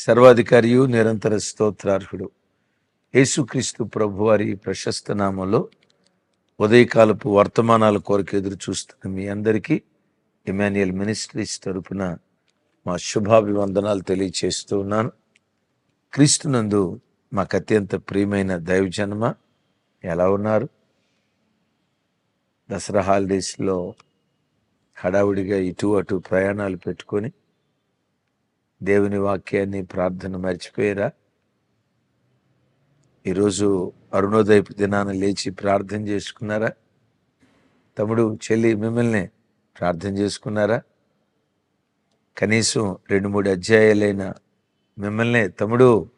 సర్వాధికారియు నిరంతర స్తోత్రార్హుడు. యేసుక్రీస్తు ప్రభువారి ప్రశస్త నామంలో ఉదయకాలపు వర్తమానాల కొరకు ఎదురు చూస్తున్న మీ అందరికీ ఇమాన్యుయల్ మినిస్ట్రీస్ తరపున మా శుభాభివందనాలు తెలియచేస్తూ ఉన్నాను. క్రీస్తునందు మాకు అత్యంత ప్రియమైన దైవజన్మ ఎలా ఉన్నారు? దసరా హాలిడేస్లో హడావుడిగా ఇటు అటు ప్రయాణాలు పెట్టుకొని దేవుని వాక్యాన్ని ప్రార్థన మర్చిపోయారా? ఈరోజు అరుణోదయపు దినాన లేచి ప్రార్థన చేసుకున్నారా? తమ్ముడు చెల్లి మిమ్మల్ని ప్రార్థన చేసుకున్నారా? కనీసం రెండు మూడు అధ్యాయాలైన మిమ్మల్ని తమ్ముడు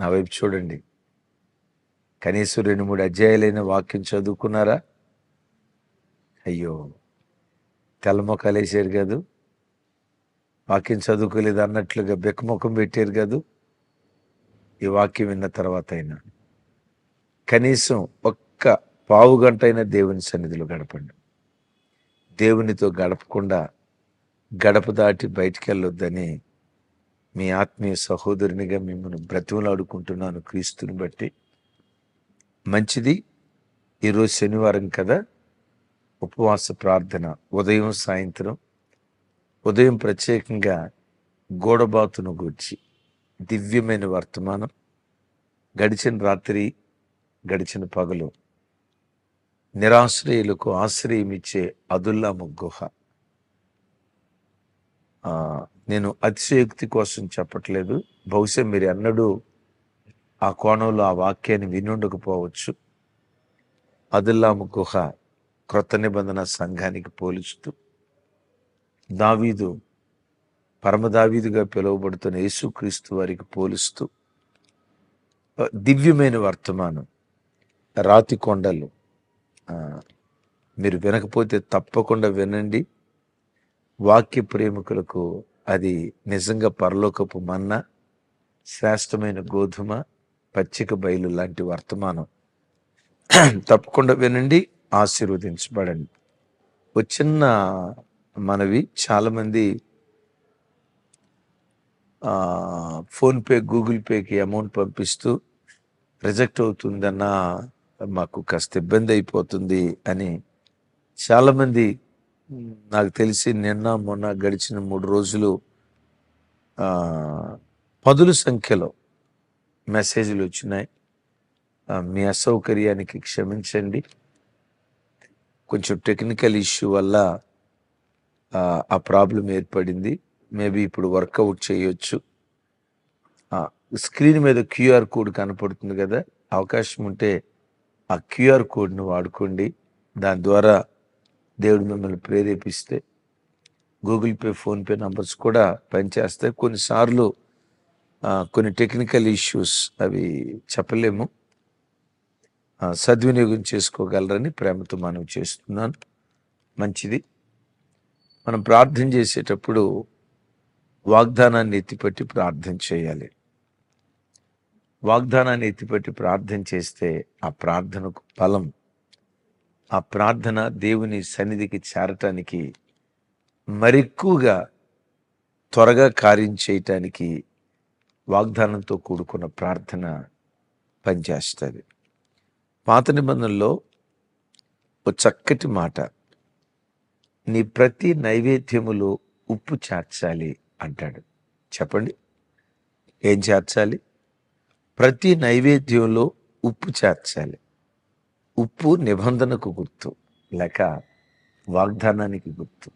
నా వైపు చూడండి. కనీసం రెండు మూడు అధ్యాయాలైన వాక్యం చదువుకున్నారా? అయ్యో తెల్లమొక్కలేసారు కాదు. వాక్యం చదువుకోలేదు అన్నట్లుగా బెక్కముఖం పెట్టారు కాదు? ఈ వాక్యం విన్న తర్వాత అయినా కనీసం ఒక్క పావు గంట అయినా దేవుని సన్నిధిలో గడపండి. దేవునితో గడపకుండా గడప దాటి బయటికి వెళ్ళొద్దని మీ ఆత్మీయ సహోదరునిగా మిమ్మల్ని బ్రతిమలాడుకుంటున్నాను క్రీస్తుని బట్టి. మంచిది. ఈరోజు శనివారం కదా. ఉపవాస ప్రార్థన. ఉదయం సాయంత్రం ఉదయం ప్రత్యేకంగా గోడబాతును గూర్చి దివ్యమైన వర్తమానం గడిచిన రాత్రి గడిచిన పగలు నిరాశ్రయులకు ఆశ్రయం ఇచ్చే అదుల్లాము గుహ. నేను అతిశయోక్తి కోసం చెప్పట్లేదు. బహుశా మీరు ఎన్నడూ ఆ కోణంలో ఆ వాక్యాన్ని వినుండకపోవచ్చు. అదుల్లాము గుహ క్రొత్త నిబంధన సంఘానికి పోలుస్తూ దావీదు పరమ దావీదుగా పిలువబడుతున్న యేసుక్రీస్తు వారికి పోలుస్తూ దివ్యమైన వర్తమానం రాతి కొండలు మీరు వినకపోతే తప్పకుండా వినండి. వాక్య ప్రేమికులకు అది నిజంగా పరలోకపు మన్న శ్రేష్టమైన గోధుమ పచ్చిక బయలు లాంటి వర్తమానం. తప్పకుండా వినండి ఆశీర్వదించబడండి. ఒక చిన్న మనవి. చాలామంది ఫోన్పే గూగుల్ పేకి అమౌంట్ పంపిస్తూ రిజెక్ట్ అవుతుందన్న మాకు కాస్త ఇబ్బంది అయిపోతుంది అని చాలామంది నాకు తెలిసి నిన్న మొన్న గడిచిన మూడు రోజులు పదుల సంఖ్యలో మెసేజ్లు వచ్చినాయి. మీ అసౌకర్యానికి క్షమించండి. కొంచెం టెక్నికల్ ఇష్యూ వల్ల ఆ, ప్రాబ్లం ఏర్పడింది. మేబీ ఇప్పుడు వర్కౌట్ చేయొచ్చు. స్క్రీన్ మీద క్యూఆర్ కోడ్ కనపడుతుంది కదా. అవకాశం ఉంటే ఆ క్యూఆర్ కోడ్ను వాడుకోండి. దాని ద్వారా దేవుడు మిమ్మల్ని ప్రేరేపిస్తే గూగుల్ పే ఫోన్పే నంబర్స్ కూడా పనిచేస్తాయి. కొన్నిసార్లు కొన్ని టెక్నికల్ ఇష్యూస్ అవి చెప్పలేము. సద్వినియోగం చేసుకోగలరని ప్రేమతో మనం చేస్తున్నాను. మంచిది. మనం ప్రార్థన చేసేటప్పుడు వాగ్దానాన్ని ఎత్తిపట్టి ప్రార్థన చేయాలి. వాగ్దానాన్ని ఎత్తిపట్టి ప్రార్థన చేస్తే ఆ ప్రార్థనకు ఫలం ఆ ప్రార్థన దేవుని సన్నిధికి చేరటానికి మరెక్కువగా త్వరగా కార్యం చేయటానికి వాగ్దానంతో కూడుకున్న ప్రార్థన పనిచేస్తుంది. పాత నిబంధనలో ఒక చక్కటి మాట నీ ప్రతి నైవేద్యములో ఉప్పు చేర్చాలి అంటాడు. చెప్పండి. ఏం చేర్చాలి? ప్రతి నైవేద్యంలో ఉప్పు చేర్చాలి. ఉప్పు నిబంధనకు గుర్తు లేక వాగ్దానానికి గుర్తు.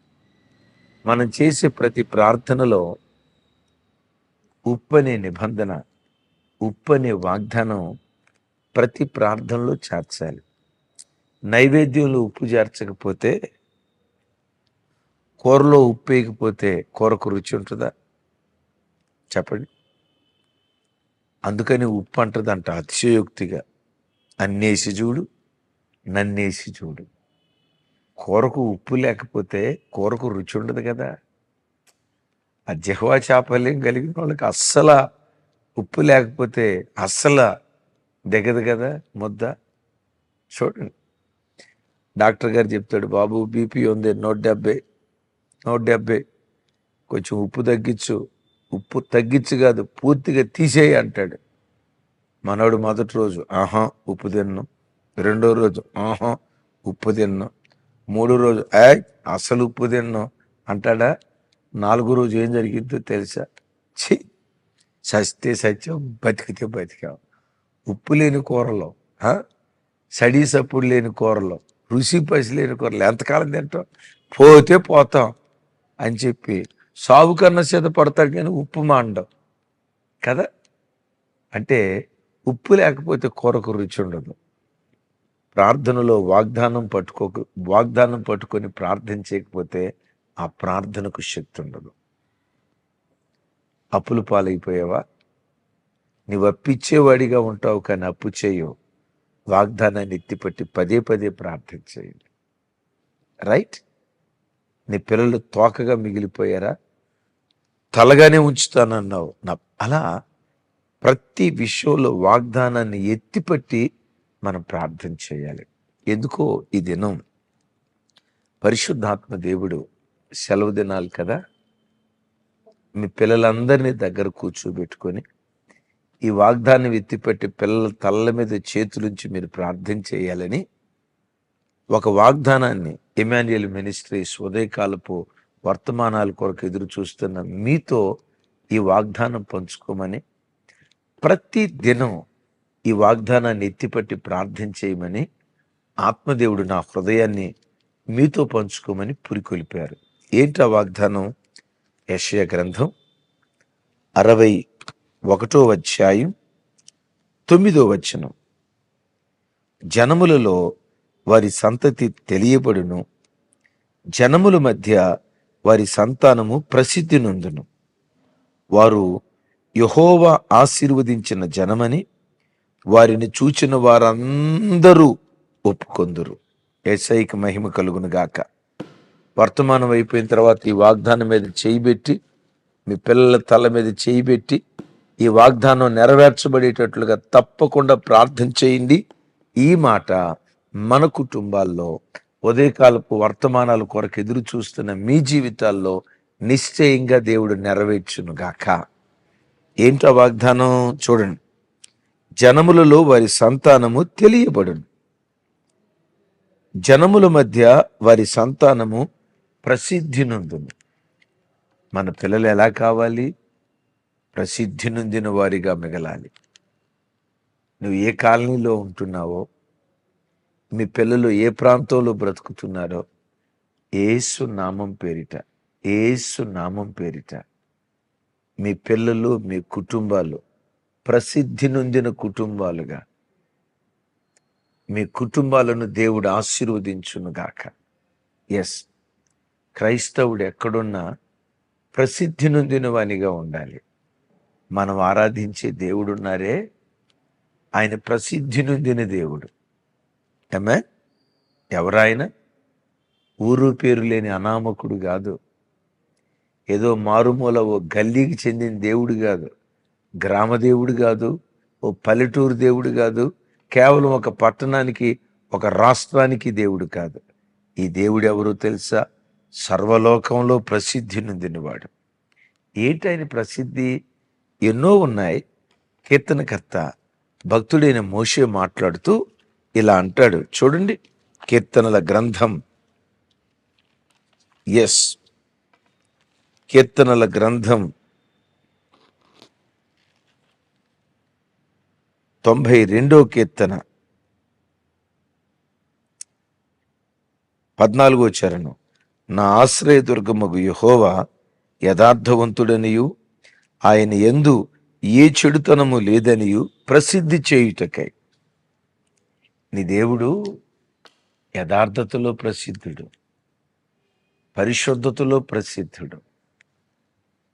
మనం చేసే ప్రతి ప్రార్థనలో ఉప్పు అనే నిబంధన ఉప్పు అనే వాగ్దానం ప్రతి ప్రార్థనలో చేర్చాలి. నైవేద్యంలో ఉప్పు చేర్చకపోతే కూరలో ఉప్పు వేయకపోతే కూరకు రుచి ఉంటుందా? చెప్పండి. అందుకని ఉప్పు అంటదంట అతిశయోక్తిగా. అన్నేసి చూడు నన్నేసి చూడు. కూరకు ఉప్పు లేకపోతే కూరకు రుచి ఉండదు కదా. ఆ జిహ్వా చాపల్యం కలిగిన వాళ్ళకి అస్సలు ఉప్పు లేకపోతే అస్సలు దిగదు కదా ముద్ద. చూడండి. డాక్టర్ గారు చెప్తాడు బాబు బీపీ ఉంది నూట డెబ్బై నూట డెబ్బై కొంచెం ఉప్పు తగ్గించు. ఉప్పు తగ్గించు కాదు పూర్తిగా తీసేయి అంటాడు. మనోడు మొదటి రోజు ఆహా ఉప్పు తిన్నాం. రెండో రోజు ఆహా ఉప్పు తిన్నాం. మూడో రోజు ఏ అసలు ఉప్పు తిన్నాం. అంటాడా? నాలుగో రోజు ఏం జరిగిందో తెలుసా? ఛీ! సస్తే సత్యం బతికితే బతికాం. ఉప్పు లేని కూరలో సడీ సప్పుడు లేని కూరలో రుచి పసి లేని కూరలో ఎంతకాలం తింటాం? పోతే పోతాం. అని చెప్పి సాగు కన్నా చేత పడతాడు కానీ ఉప్పు మాండం కదా? అంటే ఉప్పు లేకపోతే కూరకు రుచి ఉండదు. ప్రార్థనలో వాగ్దానం పట్టుకో వాగ్దానం పట్టుకొని ప్రార్థన చేయకపోతే ఆ ప్రార్థనకు శక్తి ఉండదు. అప్పులు పాలైపోయావా? నీవు అప్పిచ్చేవాడిగా ఉంటావు కానీ అప్పు చేయవు. వాగ్దానాన్ని ఎత్తిపట్టి పదే పదే ప్రార్థన చేయండి. రైట్? నీ పిల్లలు తోకగా మిగిలిపోయారా? తలగానే ఉంచుతానన్నావు. నా అలా ప్రతి విషయంలో వాగ్దానాన్ని ఎత్తిపట్టి మనం ప్రార్థన చేయాలి. ఎందుకో ఈ దినం పరిశుద్ధాత్మ దేవుడు సెలవు దినాలు కదా? మీ పిల్లలందరినీ దగ్గర కూర్చోబెట్టుకొని ఈ వాగ్దానం ఎత్తిపెట్టి పిల్లల తల్ల మీద చేతులుంచి మీరు ప్రార్థన చేయాలని ఒక వాగ్దానాన్ని ఇమాన్యుయల్ మినిస్ట్రీస్ ఉదయకాలపు వర్తమానాల కొరకు ఎదురు చూస్తున్న మీతో ఈ వాగ్దానం పంచుకోమని ప్రతి దినం ఈ వాగ్దానాన్ని ఎత్తిపట్టి ప్రార్థన చేయమని ఆత్మదేవుడు నా హృదయాన్ని మీతో పంచుకోమని పురికొలిపారు. ఏంటి ఆ వాగ్దానం? యశయ గ్రంథం అరవై ఒకటో అధ్యాయం తొమ్మిదో వచనం. జనములలో వారి సంతతి తెలియబడును. జనముల మధ్య వారి సంతానము ప్రసిద్ధి నొందును. వారు యహోవా ఆశీర్వదించిన జనమని వారిని చూచిన వారందరూ ఒప్పుకొందురు. ఏసైకి మహిమ కలుగును గాక. వర్తమానం అయిపోయిన తర్వాత ఈ వాగ్దానం మీద చేయిబెట్టి మీ పిల్లల తల మీద చేయి పెట్టి ఈ వాగ్దానం నెరవేర్చబడేటట్లుగా తప్పకుండా ప్రార్థన చేయండి. ఈ మాట మన కుటుంబాల్లో ఉదయకాలపు వర్తమానాల కొరకు ఎదురు చూస్తున్న మీ జీవితాల్లో నిశ్చయంగా దేవుడు నెరవేర్చును గాక ఏంటో వాగ్దానం? చూడండి. జనములలో వారి సంతానము తెలియబడును. జనముల మధ్య వారి సంతానము ప్రసిద్ధి నొందును మన పిల్లలు ఎలా కావాలి? ప్రసిద్ధి నొందిన వారిగా మిగలాలి. నువ్వు ఏ కాలనీలో ఉంటున్నావో మీ పిల్లలు ఏ ప్రాంతంలో బ్రతుకుతున్నారో ఏసు నామం పేరిట ఏసు నామం పేరిట మీ పిల్లలు మీ కుటుంబాలు ప్రసిద్ధి నొందిన కుటుంబాలుగా మీ కుటుంబాలను దేవుడు ఆశీర్వదించును గాక ఎస్ క్రైస్తవుడు ఎక్కడున్నా ప్రసిద్ధి నొందిన వానిగా ఉండాలి. మనం ఆరాధించే దేవుడున్నారే. ఆయన ప్రసిద్ధి నొందిన దేవుడు. ఏమే? ఎవరాయన? ఊరు పేరు లేని అనామకుడు కాదు. ఏదో మారుమూల ఓ గల్లీకి చెందిన దేవుడు కాదు. గ్రామ దేవుడు కాదు. ఓ పల్లెటూరు దేవుడు కాదు. కేవలం ఒక పట్టణానికి ఒక రాష్ట్రానికి దేవుడు కాదు. ఈ దేవుడు ఎవరో తెలుసా? సర్వలోకంలో ప్రసిద్ధి నొందినవాడు. ఏటైన ప్రసిద్ధి? ఎన్నో ఉన్నాయి. కీర్తనకర్త భక్తుడైన మోషే మాట్లాడుతూ ఇలా అంటాడు. చూడండి కీర్తనల గ్రంథం. ఎస్ కీర్తనల గ్రంథం తొంభై రెండో కీర్తన. పద్నాలుగో చరణం. నా ఆశ్రయదుర్గమగు యహోవా యథార్థవంతుడనియు ఆయన ఎందు ఏ చెడుతనము లేదనియు ప్రసిద్ధి చేయుటకై. నీ దేవుడు యథార్థతలో ప్రసిద్ధుడు పరిశుద్ధతలో ప్రసిద్ధుడు.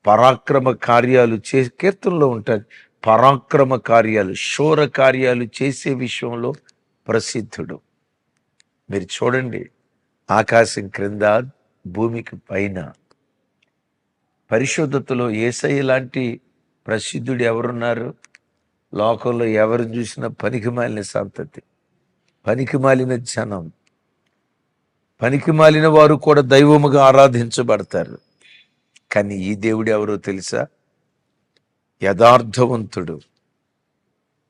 పరాక్రమ కార్యాలు చే కీర్తనలో ఉంటుంది పరాక్రమ కార్యాలు శూర కార్యాలు చేసే విషయంలో ప్రసిద్ధుడు. మీరు చూడండి ఆకాశం క్రింద భూమికి పైన. పరిశుద్ధతలో ఏసయ్య లాంటి ప్రసిద్ధుడు ఎవరున్నారు? లోకంలో ఎవరు చూసినా పనికిమాలిన సంతతి. పనికిమాలిన జనం. పనికిమాలిన వారు కూడా దైవముగా ఆరాధించబడతారు. కానీ ఈ దేవుడు ఎవరో తెలుసా? యథార్థవంతుడు.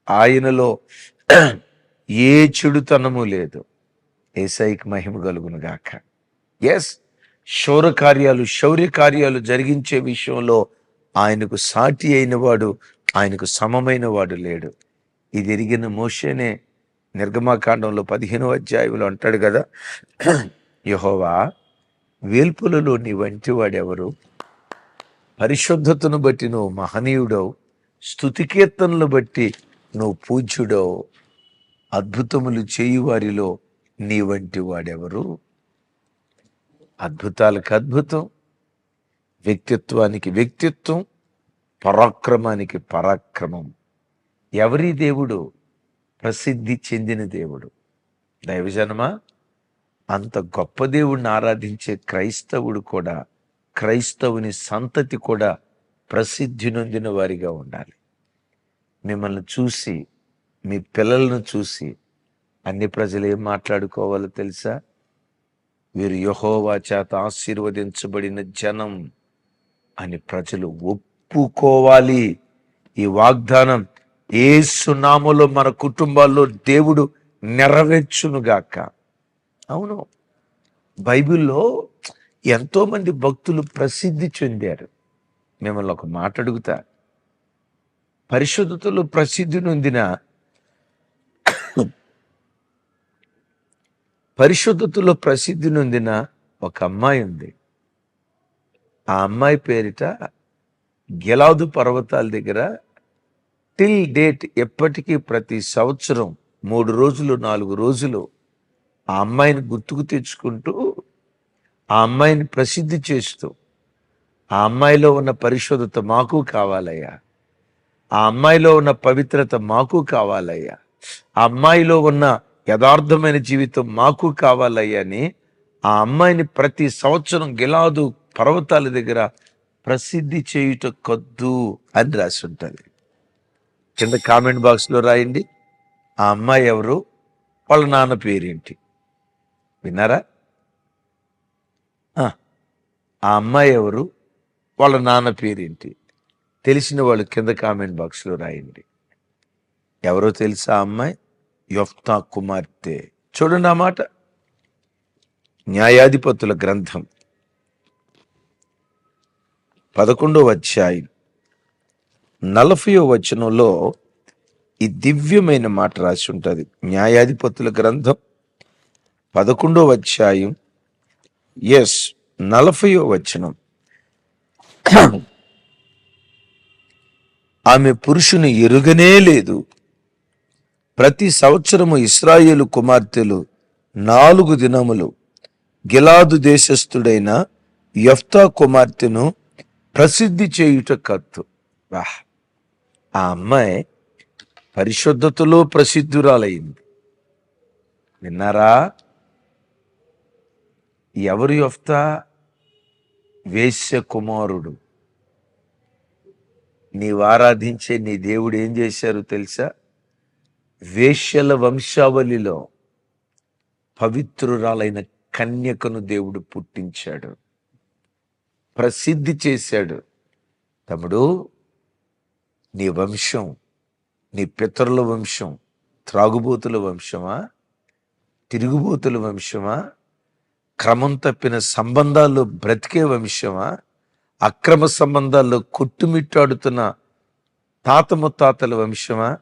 ఆయనలో ఏ చెడుతనము లేదు. ఏసైకి మహిమ కలుగును గాక. ఎస్ శౌర కార్యాలు శౌర్య కార్యాలు జరిగించే విషయంలో ఆయనకు సాటి అయినవాడు ఆయనకు సమమైన వాడు లేడు. ఇది ఎరిగిన మోషేనే నిర్గమాకాండంలో పదిహేనో అధ్యాయంలో అంటాడు కదా యహోవా వేల్పులలో నీ వంటి వాడెవరు? పరిశుద్ధతను బట్టి నువ్వు మహనీయుడవు స్థుతికీర్తనలు బట్టి నువ్వు పూజ్యుడవు అద్భుతములు చేయువారిలో నీ వంటి వాడెవరు? అద్భుతాలకు అద్భుతం వ్యక్తిత్వానికి వ్యక్తిత్వం పరాక్రమానికి పరాక్రమం. ఎవరి దేవుడు? ప్రసిద్ధి చెందిన దేవుడు. దైవజనమా? అంత గొప్ప దేవుడిని ఆరాధించే క్రైస్తవుడు కూడా క్రైస్తవుని సంతతి కూడా ప్రసిద్ధి నొందిన వారిగా ఉండాలి. మిమ్మల్ని చూసి మీ పిల్లలను చూసి అన్ని ప్రజలు ఏం మాట్లాడుకోవాలో తెలుసా? వీరు యహోవా చేత ఆశీర్వదించబడిన జనం అని ప్రజలు ఒప్పుకోవాలి. ఈ వాగ్దానం ఏ సునామలో మన కుటుంబాల్లో దేవుడు నెరవేర్చునుగాక. అవును. బైబిల్లో ఎంతో మంది భక్తులు ప్రసిద్ధి చెందారు. మిమ్మల్ని ఒక మాట అడుగుతా. పరిశుద్ధతలో ప్రసిద్ధి నొందిన పరిశుద్ధతలో ప్రసిద్ధి నొందిన ఒక అమ్మాయి ఉంది. ఆ అమ్మాయి పేరిట గెలాదు పర్వతాల దగ్గర టిల్ డేట్ ఎప్పటికీ ప్రతి సంవత్సరం మూడు రోజులు నాలుగు రోజులు ఆ అమ్మాయిని గుర్తుకు తెచ్చుకుంటూ ఆ అమ్మాయిని ప్రసిద్ధి చేస్తూ ఆ అమ్మాయిలో ఉన్న పరిశుద్ధత మాకు కావాలయ్యా. ఆ అమ్మాయిలో ఉన్న పవిత్రత మాకు కావాలయ్యా. ఆ అమ్మాయిలో ఉన్న యథార్థమైన జీవితం మాకు కావాలయ్యా అని ఆ అమ్మాయిని ప్రతి సంవత్సరం గిలాదు పర్వతాల దగ్గర ప్రసిద్ధి చేయుట కొద్దు అని రాసి ఉంటుంది. కింద కామెంట్ బాక్స్లో రాయండి. ఆ అమ్మాయి ఎవరు? వాళ్ళ నాన్న పేరేంటి? విన్నారా? ఆ అమ్మాయి ఎవరు? వాళ్ళ నాన్న పేరేంటి? తెలిసిన వాళ్ళు కింద కామెంట్ బాక్స్లో రాయండి. ఎవరో తెలుసా ఆ అమ్మాయి? యొఫ్తా కుమార్తె. చూడండి ఆ మాట. న్యాయాధిపతుల గ్రంథం. పదకొండవ అధ్యాయం. నలభయో వచనంలో ఈ దివ్యమైన మాట రాసి ఉంటుంది. న్యాయాధిపతుల గ్రంథం పదకొండో అధ్యాయం. ఎస్ నలభయో వచనం. ఆమె పురుషుని ఎరుగనే లేదు. ప్రతి సంవత్సరము ఇస్రాయేలు కుమార్తెలు నాలుగు దినములు గిలాదు దేశస్థుడైన యఫ్తా కుమార్తెను ప్రసిద్ధి చేయుట కత్తు. వాహ్. ఆ అమ్మాయి పరిశుద్ధతలో ప్రసిద్ధురాలైంది. విన్నారా? ఎవరి యొఫ్తా? వేశ్య కుమారుడు నీవు ఆరాధించే నీ దేవుడు ఏం చేశారు తెలుసా? వేశ్యల వంశావళిలో పవిత్రురాలైన కన్యకను దేవుడు పుట్టించాడు. ప్రసిద్ధి చేశాడు. తమ్ముడు నీ వంశం నీ పితరుల వంశం త్రాగుబోతుల వంశమా? తిరుగుబోతుల వంశమా? క్రమం తప్పిన సంబంధాల్లో బ్రతికే వంశమా? అక్రమ సంబంధాల్లో కొట్టుమిట్టాడుతున్న తాత ముత్తాతల వంశమా?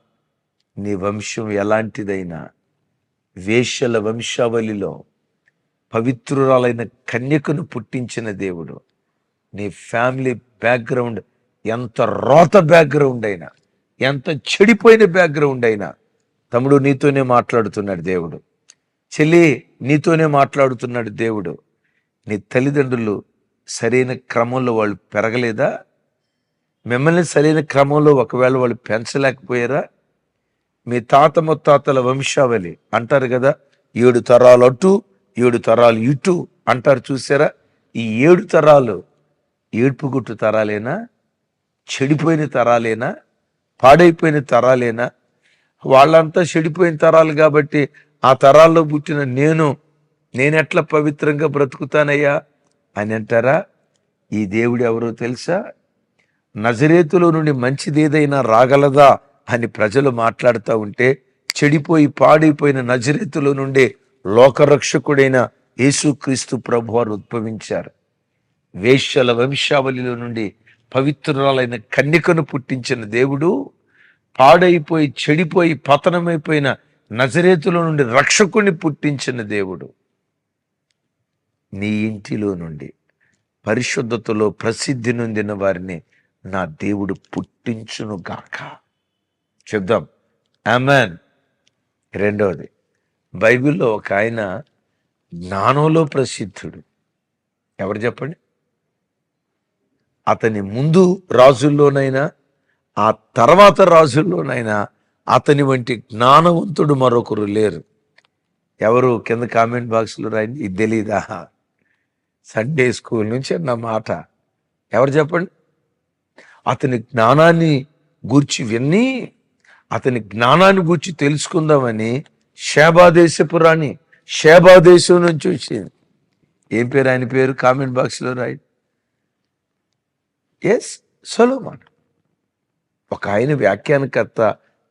నీ వంశం ఎలాంటిదైనా వేశ్యల వంశావళిలో పవిత్రురాలైన కన్యకను పుట్టించిన దేవుడు. నీ ఫ్యామిలీ బ్యాక్గ్రౌండ్ ఎంత రోత బ్యాక్గ్రౌండ్ అయినా ఎంత చెడిపోయిన బ్యాక్గ్రౌండ్ అయినా తమ్ముడు నీతోనే మాట్లాడుతున్నాడు దేవుడు. చెల్లి నీతోనే మాట్లాడుతున్నాడు దేవుడు. నీ తల్లిదండ్రులు సరైన క్రమంలో వాళ్ళు పెరగలేదా? మిమ్మల్ని సరైన క్రమంలో ఒకవేళ వాళ్ళు పెంచలేకపోయారా? మీ తాత ముత్తాతల వంశావళి అంటారు కదా ఏడు తరాలు అటు ఏడు తరాలు ఇటు అంటారు చూసారా? ఈ ఏడు తరాలు ఏడుపుగుట్టు తరాలేనా? చెడిపోయిన తరాలేనా? పాడైపోయిన తరాలేనా? వాళ్ళంతా చెడిపోయిన తరాలు కాబట్టి ఆ తరాల్లో పుట్టిన నేను నేనెట్లా పవిత్రంగా బ్రతుకుతానయ్యా? అని అంటారా? ఈ దేవుడు ఎవరో తెలుసా? నజరేతులో నుండి మంచిదేదైనా రాగలదా అని ప్రజలు మాట్లాడుతూ ఉంటే చెడిపోయి పాడైపోయిన నజరేతులో నుండి లోకరక్షకుడైన యేసుక్రీస్తు ప్రభు వారు ఉద్భవించారు. వేశ్యల వంశావళిలో నుండి పవిత్రురాలైన కన్యకను పుట్టించిన దేవుడు పాడైపోయి చెడిపోయి పతనమైపోయిన నజరేతులో నుండి రక్షకుని పుట్టించిన దేవుడు. నీ ఇంటిలో నుండి పరిశుద్ధతలో ప్రసిద్ధి నొందిన వారిని నా దేవుడు పుట్టించును గాక. చెప్దాం. ఆమెన్. రెండవది బైబిల్లో ఒక ఆయన జ్ఞానంలో ప్రసిద్ధుడు. ఎవరు చెప్పండి? అతని ముందు రాజుల్లోనైనా ఆ తర్వాత రాజుల్లోనైనా అతని వంటి జ్ఞానవంతుడు మరొకరు లేరు. ఎవరు కింద కామెంట్ బాక్స్లో రాయండి ఇది తెలీదా? సండే స్కూల్ నుంచి అన్న మాట. ఎవరు చెప్పండి? అతని జ్ఞానాన్ని గూర్చి విని అతని జ్ఞానాన్ని గూర్చి తెలుసుకుందామని శేబాదేశపు రాణి శేబాదేశం నుంచి వచ్చింది. ఏం పేరు? ఆయన పేరు కామెంట్ బాక్స్లో రాయండి. ఎస్ సొలోమాన్ ఒక ఆయన వ్యాఖ్యానకర్త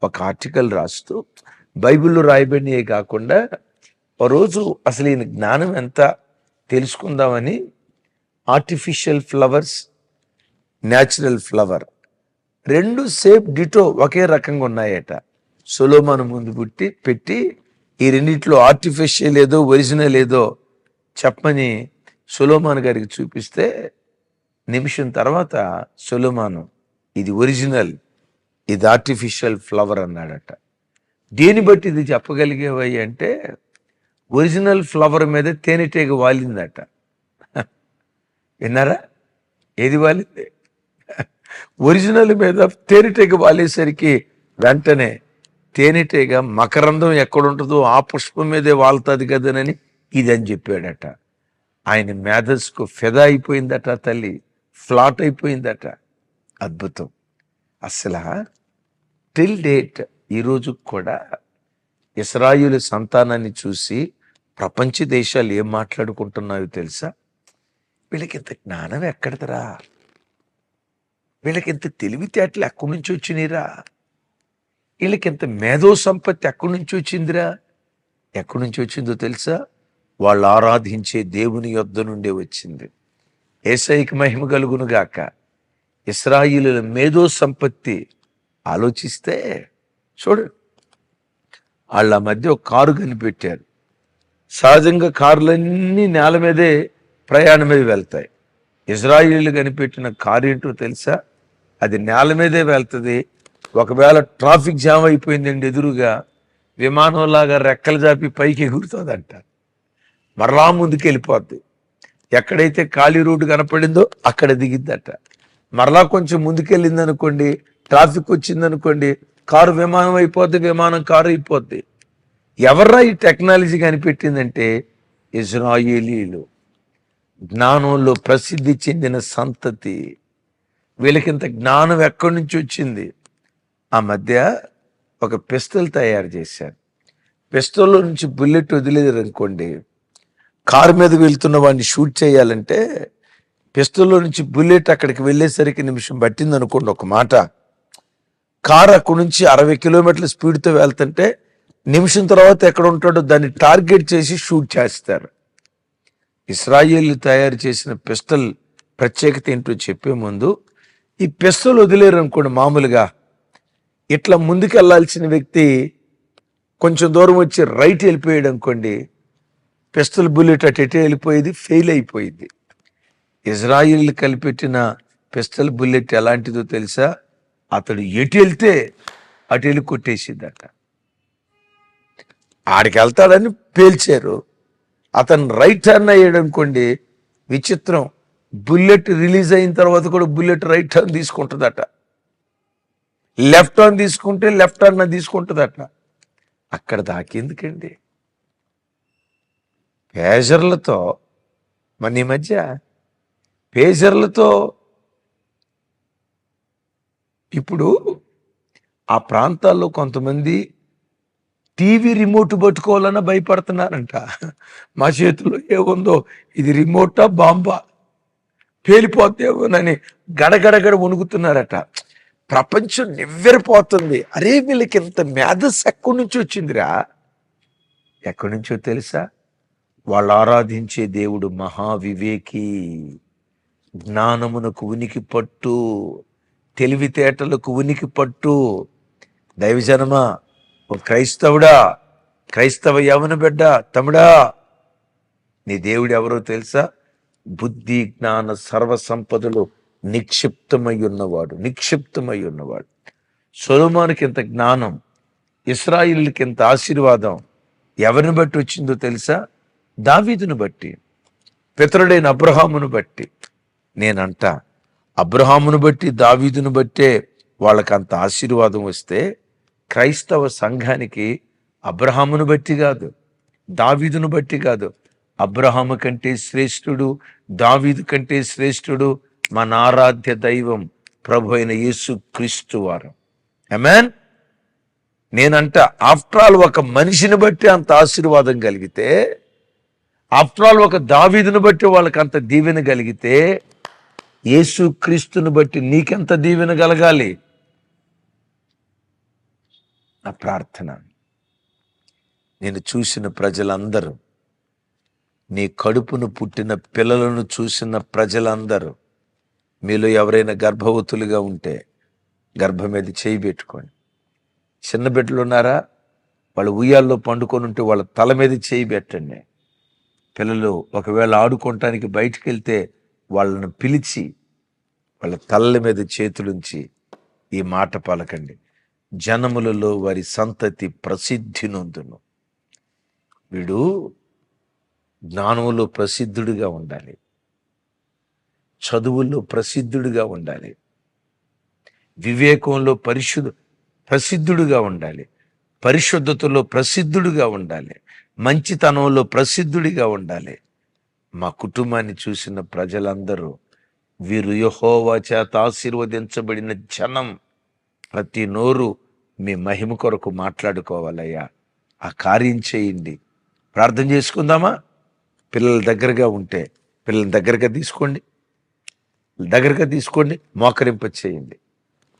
ఒక ఆర్టికల్ రాస్తూ బైబిల్లో రాయబడినవి కాకుండా ఓ రోజు అసలు ఈయన జ్ఞానం ఎంత తెలుసుకుందామని ఆర్టిఫిషియల్ ఫ్లవర్స్ న్యాచురల్ ఫ్లవర్ రెండు సేప్ డిటో ఒకే రకంగా ఉన్నాయట. సొలోమాను ముందు పుట్టి పెట్టి ఈ రెండిట్లో ఆర్టిఫిషియల్ ఏదో ఒరిజినల్ ఏదో చెప్పమని సొలోమాన్ గారికి చూపిస్తే నిమిషం తర్వాత సొలమాను ఇది ఒరిజినల్ ఇది ఆర్టిఫిషియల్ ఫ్లవర్ అన్నాడట. దేని బట్టి ఇది చెప్పగలిగేవై అంటే ఒరిజినల్ ఫ్లవర్ మీద తేనెటీగ వాలిందట. విన్నారా? ఏది వాలింది? ఒరిజినల్ మీద తేనెటీగ వాలేసరికి వెంటనే తేనెటీగ మకరందం ఎక్కడుంటుందో ఆ పుష్పం మీదే వాళ్తుంది కదనని ఇదని చెప్పాడట. ఆయన మేధస్సుకు ఫెదా అయిపోయిందట తల్లి. ఫ్లాట్ అయిపోయిందట. అద్భుతం. అసలు టిల్ డేట్ ఈరోజు కూడా ఇస్రాయులు సంతానాన్ని చూసి ప్రపంచ దేశాలు ఏం మాట్లాడుకుంటున్నాయో తెలుసా? వీళ్ళకి ఇంత జ్ఞానం ఎక్కడదరా? వీళ్ళకి ఇంత తెలివితేటలు ఎక్కడి నుంచి వచ్చినాయిరా? వీళ్ళకి ఇంత మేధో సంపత్తి ఎక్కడి నుంచి వచ్చిందిరా? ఎక్కడి నుంచి వచ్చిందో తెలుసా? వాళ్ళు ఆరాధించే దేవుని యొద్ద నుండే వచ్చింది. ఏసైకి మహిమ కలుగునుగాక ఇస్రాయిలుల మేధో సంపత్తి ఆలోచిస్తే చూడు వాళ్ళ మధ్య ఒక కారు కనిపెట్టారు. సహజంగా కార్లన్నీ నేల మీదే ప్రయాణం మీద వెళ్తాయి. ఇజ్రాయిల్ కనిపెట్టిన కారు ఏంటో తెలుసా? అది నేల మీదే వెళ్తుంది. ఒకవేళ ట్రాఫిక్ జామ్ అయిపోయిందండి ఎదురుగా విమానంలాగా రెక్కలు జాపి పైకి ఎగురుతుందంట. మరలా ముందుకు వెళ్ళిపోద్ది ఎక్కడైతే ఖాళీ రోడ్డు కనపడిందో అక్కడ దిగిద్దట మరలా కొంచెం ముందుకెళ్ళింది అనుకోండి ట్రాఫిక్ వచ్చింది అనుకోండి కారు విమానం అయిపోద్ది విమానం కారు అయిపోద్ది. ఎవర్రా ఈ టెక్నాలజీ కనిపెట్టిందంటే ఇజ్రాయేలీలు. జ్ఞానంలో ప్రసిద్ధి చెందిన సంతతి. వీళ్ళకింత జ్ఞానం ఎక్కడి నుంచి వచ్చింది? ఆ మధ్య ఒక పిస్తల్ తయారు చేశారు. పిస్తల్లో నుంచి బుల్లెట్ వదిలేరు అనుకోండి కారు మీద వెళ్తున్న వాడిని షూట్ చేయాలంటే పిస్టల్లో నుంచి బుల్లెట్ అక్కడికి వెళ్ళేసరికి నిమిషం పట్టింది అనుకోండి ఒక మాట. కారు అక్కడి నుంచి అరవై కిలోమీటర్ల స్పీడ్తో వెళ్తుంటే నిమిషం తర్వాత ఎక్కడ ఉంటాడో దాన్ని టార్గెట్ చేసి షూట్ చేస్తారు. ఇస్రాయేల్ తయారు చేసిన పిస్టల్ ప్రత్యేకత ఏంటో చెప్పే ముందు ఈ పిస్టల్ వదిలేరు అనుకోండి మామూలుగా. ఇట్లా ముందుకు వెళ్ళాల్సిన వ్యక్తి కొంచెం దూరం వచ్చి రైట్ వెళ్ళిపోయాడు అనుకోండి పిస్టల్ బుల్లెట్ అటు ఇటే వెళ్ళిపోయేది ఫెయిల్ అయిపోయింది. ఇజ్రాయిల్ కలిపెట్టిన పిస్టల్ బుల్లెట్ ఎలాంటిదో తెలుసా? అతడు ఎటు వెళ్తే అటు వెళ్ళి కొట్టేసిందట. ఆడికి వెళ్తాడని పేల్చారు. అతను రైట్ టర్న్ అయ్యాడు అనుకోండి విచిత్రం. బుల్లెట్ రిలీజ్ అయిన తర్వాత కూడా బుల్లెట్ రైట్ టర్న్ తీసుకుంటుందట. లెఫ్ట్ టర్న్ తీసుకుంటే లెఫ్ట్ టర్న్ తీసుకుంటుందట. అక్కడ దాకెందుకండి? పేజర్లతో మన ఈ మధ్య పేజర్లతో ఇప్పుడు ఆ ప్రాంతాల్లో కొంతమంది టీవీ రిమోట్ పట్టుకోవాలన్నా భయపడుతున్నారంట. మా చేతిలో ఏముందో? ఇది రిమోటా బాంబా? పేలిపోతేమోనని గడగడగడ వణుకుతున్నారట. ప్రపంచం నివ్వెరపోతుంది. అరే వీళ్ళకి ఇంత మేధస్ ఎక్కడి నుంచి వచ్చిందిరా? ఎక్కడి నుంచో తెలుసా? వాళ్ళు ఆరాధించే దేవుడు మహావివేకి. జ్ఞానమునకు ఉనికి పట్టు తెలివితేటలకు ఉనికి పట్టు. దైవజనమా ఓ క్రైస్తవుడా క్రైస్తవ యవన బిడ్డ తమ్ముడా నీ దేవుడు ఎవరో తెలుసా? బుద్ధి జ్ఞాన సర్వ సంపదలు నిక్షిప్తమై ఉన్నవాడు నిక్షిప్తమై ఉన్నవాడు. సొలమానికి ఇంత జ్ఞానం ఇస్రాయిల్కి ఇంత ఆశీర్వాదం ఎవరిని బట్టి వచ్చిందో తెలుసా? దావీదును బట్టి పితరుడైన అబ్రహామును బట్టి నేనంట. అబ్రహామును బట్టి దావీదును బట్టే వాళ్ళకి అంత ఆశీర్వాదం వస్తే క్రైస్తవ సంఘానికి అబ్రహామును బట్టి కాదు దావీదును బట్టి కాదు. అబ్రహాము కంటే శ్రేష్ఠుడు దావీదు కంటే శ్రేష్ఠుడు మన ఆరాధ్య దైవం ప్రభు అయిన యేసు క్రీస్తు వారు. అమెన్ నేనంట ఆఫ్టర్ ఆల్ ఒక మనిషిని బట్టి అంత ఆశీర్వాదం కలిగితే ఆఫ్టర్ ఆల్ ఒక దావీదును బట్టి వాళ్ళకి అంత దీవెన కలిగితే యేసు క్రీస్తుని బట్టి నీకెంత దీవెన కలగాలి? నా ప్రార్థన. నేను చూసిన ప్రజలందరూ నీ కడుపును పుట్టిన పిల్లలను చూసిన ప్రజలందరూ మీలో ఎవరైనా గర్భవతులుగా ఉంటే గర్భం మీద చేయి పెట్టుకోండి. చిన్న బిడ్డలు ఉన్నారా? వాళ్ళు ఉయ్యాల్లో పండుకొని ఉంటే వాళ్ళ తల మీద చేయి పెట్టండి. పిల్లలు ఒకవేళ ఆడుకోవటానికి బయటికి వెళ్తే వాళ్ళను పిలిచి వాళ్ళ తల్ల మీద చేతులుంచి ఈ మాట పలకండి. జనములలో వారి సంతతి ప్రసిద్ధి నొందును. వీడు జ్ఞానములో ప్రసిద్ధుడిగా ఉండాలి. చదువుల్లో ప్రసిద్ధుడిగా ఉండాలి. వివేకంలో పరిశుద్ధ ప్రసిద్ధుడిగా ఉండాలి. పరిశుద్ధతలో ప్రసిద్ధుడిగా ఉండాలి. మంచితనంలో ప్రసిద్ధుడిగా ఉండాలి. మా కుటుంబాన్ని చూసిన ప్రజలందరూ వీరు యహోవా చేత ఆశీర్వదించబడిన జనం ప్రతి నోరు మీ మహిమ కొరకు మాట్లాడుకోవాలయ్యా. ఆ కార్యం చేయండి. ప్రార్థన చేసుకుందామా? పిల్లల దగ్గరగా ఉంటే పిల్లల దగ్గరగా తీసుకోండి. దగ్గరగా తీసుకోండి. మోకరింప చేయండి.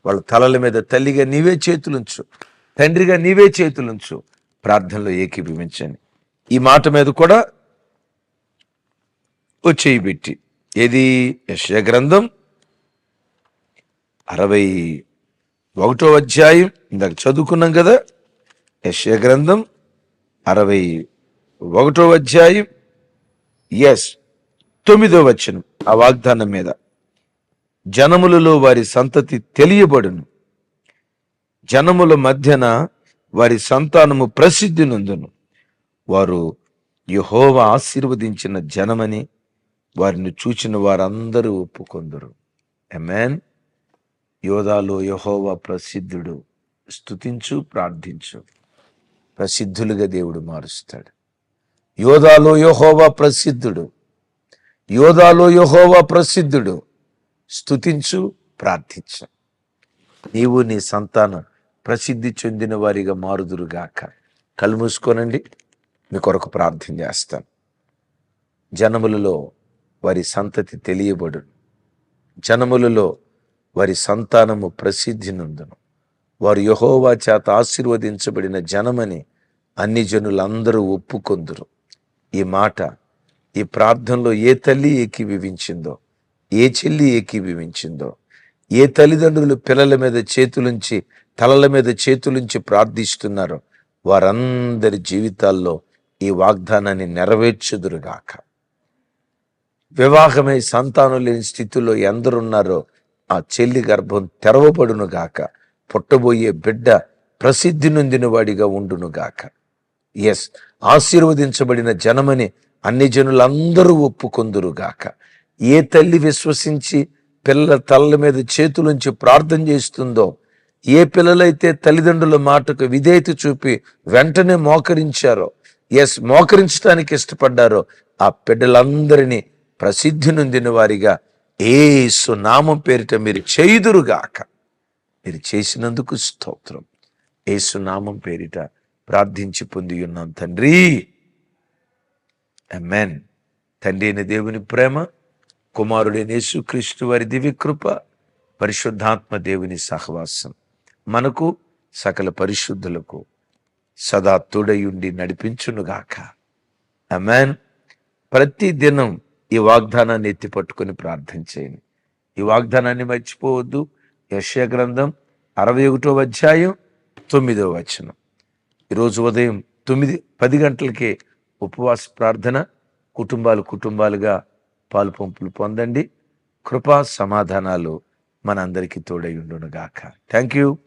వాళ్ళ తలల మీద తల్లిగా నీవే చేతులుంచు. తండ్రిగా నీవే చేతులుంచు. ప్రార్థనలో ఏకీభవించండి. ఈ మాట మీద కూడా ఓ పెట్టి. ఏది? యశయ గ్రంథం అరవై ఒకటో అధ్యాయం. ఇందాక చదువుకున్నాం కదా. యశయ గ్రంథం అరవై ఒకటో అధ్యాయం. ఎస్ తొమ్మిదో వచనం ఆ వాగ్దానం మీద. జనములలో వారి సంతతి తెలియబడును. జనముల మధ్యన వారి సంతానము ప్రసిద్ధి నందును. వారు యహోవ ఆశీర్వదించిన జనమని వారిని చూచిన వారందరూ ఒప్పుకొందరు. ఎమెన్ యోధాలో యహోవా ప్రసిద్ధుడు. స్థుతించు ప్రార్థించు. ప్రసిద్ధులుగా దేవుడు మారుస్తాడు. యోధాలో యహోవా ప్రసిద్ధుడు. యోధాలో యహోవా ప్రసిద్ధుడు. స్థుతించు ప్రార్థించు. నీవు నీ సంతానం ప్రసిద్ధి చెందిన వారిగా మారుదురుగాక. కళ్ళు మూసుకోనండి. మీ కొరకు ప్రార్థన చేస్తాను జనములలో వారి సంతతి తెలియబడు జనములలో వారి సంతానము ప్రసిద్ధి నందును వారు యహోవా చేత ఆశీర్వదించబడిన జనమని అన్ని జనులందరూ ఒప్పుకొందురు. ఈ మాట ఈ ప్రార్థనలో ఏ తల్లి ఏకీభవించిందో ఏ చెల్లి ఏకీభవించిందో ఏ తల్లిదండ్రులు పిల్లల మీద చేతులుంచి తలల మీద చేతులుంచి ప్రార్థిస్తున్నారో వారందరి జీవితాల్లో ఈ వాగ్దానాన్ని నెరవేర్చుదురుగాక. వివాహమై సంతానం లేని స్థితిలో ఎందరున్నారో ఆ చెల్లి గర్భం తెరవబడును గాక పుట్టబోయే బిడ్డ ప్రసిద్ధి నొందినవాడిగా ఉండునుగాక. ఉండును గాక ఎస్ ఆశీర్వదించబడిన జనమని అన్ని జనులందరూ ఒప్పుకొందురుగాక. ఏ తల్లి విశ్వసించి పిల్లల తలల మీద చేతులుంచి ప్రార్థన చేస్తుందో ఏ పిల్లలైతే తల్లిదండ్రుల మాటకు విధేయత చూపి వెంటనే మోకరించారో ఎస్ మోకరించడానికి ఇష్టపడ్డారో ఆ బిడ్డలందరినీ ప్రసిద్ధి నొందిన వారిగా ఏసు నామం పేరిట మీరు చేయుదురుగాక. మీరు చేసినందుకు స్తోత్రం. ఏసు నామం పేరిట ప్రార్థించి పొంది ఉన్నాం తండ్రి. మెన్ తండ్రి అయిన దేవుని ప్రేమ కుమారుడైన యేసుక్రీస్తు వారి దివ్య కృప పరిశుద్ధాత్మ దేవుని సహవాసం. మనకు సకల పరిశుద్ధులకు సదా తోడయుండి నడిపించునుగాక. అమెన్ ప్రతి దినం ఈ వాగ్దానాన్ని ఎత్తి పట్టుకుని ప్రార్థన చేయండి. ఈ వాగ్దానాన్ని మర్చిపోవద్దు. యశయ గ్రంథం అరవై ఒకటో అధ్యాయం తొమ్మిదో వచనం. ఈరోజు ఉదయం తొమ్మిది పది గంటలకే ఉపవాస ప్రార్థన కుటుంబాలు కుటుంబాలుగా పాలు పంపులు పొందండి. కృపా సమాధానాలు మనందరికీ తోడై ఉండునుగాక. Thank you